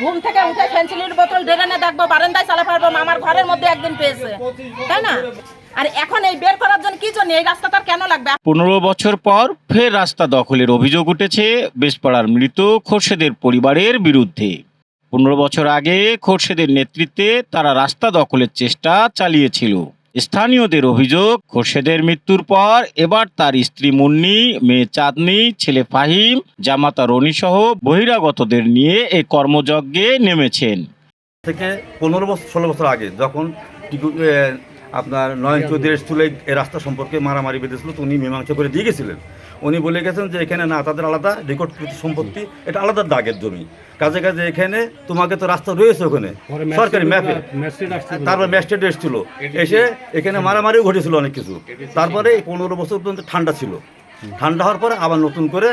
ঘুম থেকে উঠে ফেন্সিলের বোতল ড্রেনে দেখব, বারান্দায় চালা পারব মামার ঘরের মধ্যে একদিন পেয়েছে। তাই না? আর এখন এই বের করার জন্য কি জন্য? এই রাস্তা তার কেন লাগবে? পনেরো বছর পর ফের রাস্তা দখলের অভিযোগ উঠেছে বেশপাড়ার মৃত খোরশেদের পরিবারের বিরুদ্ধে। পনেরো বছর আগে খোরশেদের নেতৃত্বে তারা রাস্তা দখলের চেষ্টা চালিয়েছিল। স্থানীয়দের অভিযোগ, খোরশেদের মৃত্যুর পর এবার তার স্ত্রী মুন্নি, মেয়ে চাঁদনি, ছেলে ফাহিম, জামাতা রনি সহ বহিরাগতদের নিয়ে এই কর্মযজ্ঞে নেমেছেন। থেকে পনেরো বছর, ষোলো বছর আগে যখন আপনার নয়ন চৌধুরীর এই রাস্তা সম্পর্কে মারামারি বেঁধেছিল উনি মীমাংসা করে দিয়ে গেছিলেন। উনি বলে গেছেন যে এখানে না তাদের আলাদা রেকর্ড সম্পত্তি এটা আলাদা দাগের জমি। কাজে কাজে এখানে তোমাকে তো রাস্তা রয়েছে ওখানে সরকারি ম্যাপে। তারপর ম্যাজিস্ট্রেট এসেছিল এসে এখানে মারামারিও ঘটেছিল অনেক কিছু। তারপরে এই পনেরো বছর পর্যন্ত ঠান্ডা ছিল। ঠান্ডা হওয়ার পরে আবার নতুন করে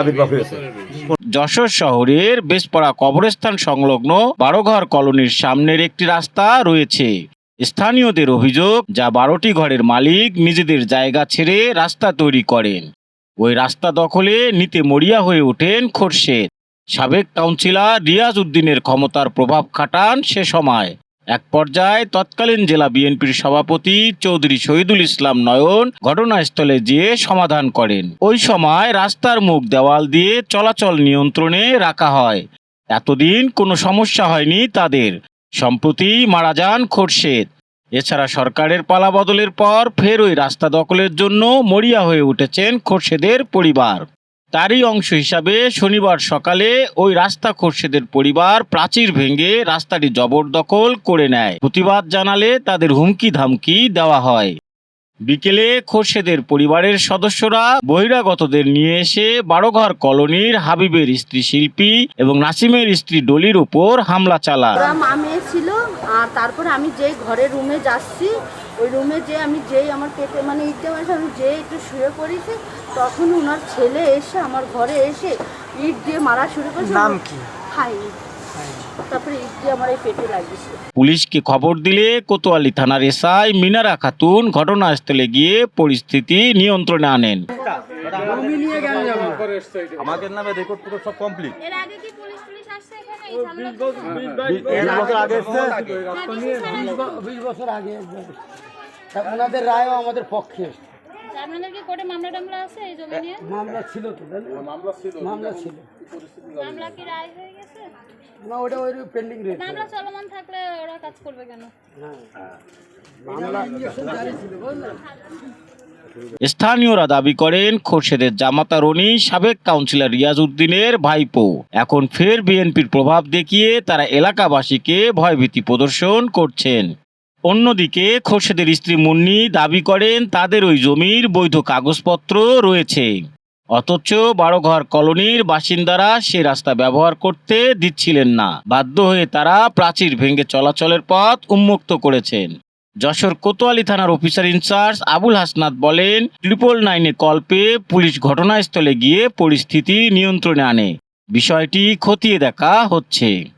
আবির্ভাব হয়েছে। যশোর শহরের বেশপাড়া কবরস্থান সংলগ্ন বারোঘর কলোনির সামনের একটি রাস্তা রয়েছে। স্থানীয়দের অভিযোগ যা বারোটি ঘরের মালিক নিজেদের জায়গা ছেড়ে রাস্তা তৈরি করেন। ওই রাস্তা দখলে নিতে মরিয়া হয়ে ওঠেন খোরশেদ। সাবেক কাউন্সিলর রিয়াজ উদ্দিনের ক্ষমতার প্রভাব খাটান সে সময়। এক পর্যায়ে তৎকালীন জেলা বিএনপির সভাপতি চৌধুরী শহীদুল ইসলাম নয়ন ঘটনাস্থলে যেয়ে সমাধান করেন। ওই সময় রাস্তার মুখ দেওয়াল দিয়ে চলাচল নিয়ন্ত্রণে রাখা হয়। এতদিন কোনো সমস্যা হয়নি তাদের। সম্প্রতি মারা যান খোরশেদ। এছাড়া সরকারের পালা বদলের পর ফের ওই রাস্তা দখলের জন্য মরিয়া হয়ে উঠেছেন খোরশেদের পরিবার। তারই অংশ হিসাবে শনিবার সকালে ওই রাস্তা খোরশেদের পরিবার প্রাচীর ভেঙে রাস্তাটি জবরদখল করে নেয়। প্রতিবাদ জানালে তাদের হুমকি ধামকি দেওয়া হয়। বিকেলে খোরশেদের পরিবারের সদস্যরা বহিরাগতদের নিয়ে এসে বারোঘর কলোনির হাবিবের স্ত্রী শিল্পী এবং নাসিমের স্ত্রী ডলির উপর হামলা চালায়। আর তারপর আমি যেই ঘরে রুমে যাচ্ছি ওই রুমে যে আমি যেই আমার পেটে মানে ইটে মাসে আমি যে একটু শুয়ে পড়েছি তখন ওনার ছেলে এসে আমার ঘরে এসে ইট দিয়ে মারা শুরু করেছে। নাম কি? খাই পুলিশকে খবর দিলে কোতোয়ালি থানার এসআই মিনারা খাতুন ঘটনাস্থলে গিয়ে পরিস্থিতি নিয়ন্ত্রণে আনেন। আমাদের নামে রেকর্ড টেকর্ড সব কমপ্লিট এর আগে কি পুলিশ পুলিশ আসছে এখানে? এই বছর আগে এসছে? বিশ বছর আগে। একবার। ওনাদের রায়ও আমাদের পক্ষে। এসছে। আপনাদের কি কোর্টে মামলা টামলা আছে এই জমি নিয়ে? মামলা ছিল তো তাই না? মামলা ছিল মামলা কি রায় হয়ে গেছে? না ওটা ওই পেন্ডিং রয়েছে মামলা চলমান থাকলে ওরা কাজ করবে কেন? জারি ছিল বুঝলেন? স্থানীয়রা দাবি করেন খোরশেদের জামাতা রনি সাবেক কাউন্সিলর রিয়াজ উদ্দিনের ভাইপো। এখন ফের বিএনপির প্রভাব দেখিয়ে তারা এলাকাবাসীকে ভয়ভীতি প্রদর্শন করছেন। অন্যদিকে খোরশেদের স্ত্রী মুন্নি দাবি করেন, তাদের ওই জমির বৈধ কাগজপত্র রয়েছে। অথচ বারোঘর কলোনির বাসিন্দারা সে রাস্তা ব্যবহার করতে দিচ্ছিলেন না। বাধ্য হয়ে তারা প্রাচীর ভেঙে চলাচলের পথ উন্মুক্ত করেছেন। যশোর কোতোয়ালি থানার অফিসার ইনচার্জ আবুল হাসনাত বলেন, ট্রিপল নাইনে কল পেয়ে পুলিশ ঘটনাস্থলে গিয়ে পরিস্থিতি নিয়ন্ত্রণে আনে। বিষয়টি খতিয়ে দেখা হচ্ছে।